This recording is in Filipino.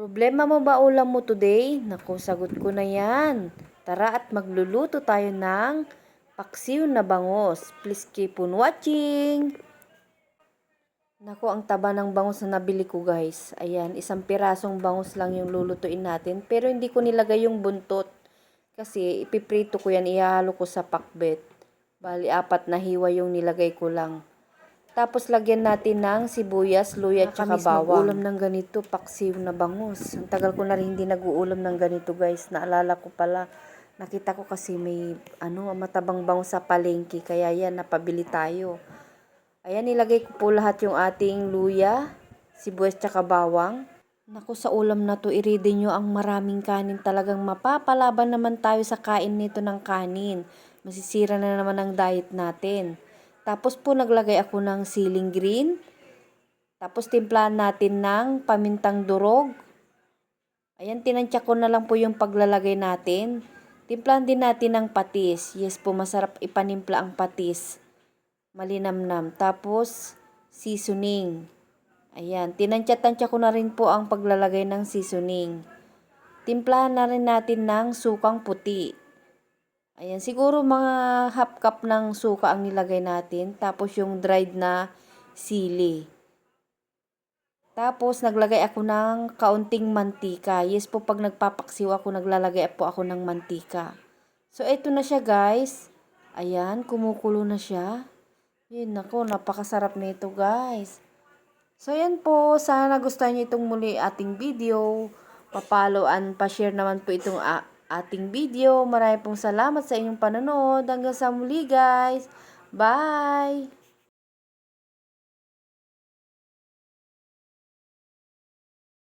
Problema mo ba ulam mo today? Naku, sagot ko na yan. Tara at magluluto tayo ng paksiw na bangos. Please keep on watching! Naku, ang taba ng bangus na nabili ko guys. Ayan, isang pirasong bangus lang yung lulutuin natin. Pero hindi ko nilagay yung buntot. Kasi ipiprito ko yan, ihalo ko sa pakbet. Bali, apat na hiwa yung nilagay ko lang. Tapos lagyan natin ng sibuyas, luya, at saka bawang. ulam ng ganito, paksiw na bangus. Ang tagal ko na rin hindi nag-uulam ng ganito guys. Naalala ko pala, nakita ko kasi may ano, matabang bangus sa palengke. Kaya yan, napabili tayo. Ayan, nilagay ko po lahat yung ating luya, sibuyas, tsaka bawang. Naku, sa ulam na to, i-ready nyo ang maraming kanin. Talagang mapapalaban naman tayo sa kain nito ng kanin. Masisira na naman ang diet natin. Tapos po naglagay ako ng ceiling green. Tapos timplahan natin ng pamintang durog. Ayan, tinansya ko na lang po yung paglalagay natin. Timplahan din natin ng patis. Yes po, masarap ipanimpla ang patis. Malinamnam. Tapos, seasoning. Ayan, tinansya-tansya ko na rin po ang paglalagay ng seasoning. Timplahan na rin natin ng sukang puti. Ayan, siguro mga half cup ng suka ang nilagay natin. Tapos yung dried na sili. Tapos naglagay ako ng kaunting mantika. Yes po, pag nagpapaksiw ako, naglalagay po ako ng mantika. So, ito na siya guys. Ayan, kumukulo na siya. Yun, nako, napakasarap nito guys. So, yan po. Sana nagustuhan niyo itong muli ating video. Papalo and pa-share naman po itong ating video. Maraming pong salamat sa inyong panonood. Hanggang sa muli guys. Bye!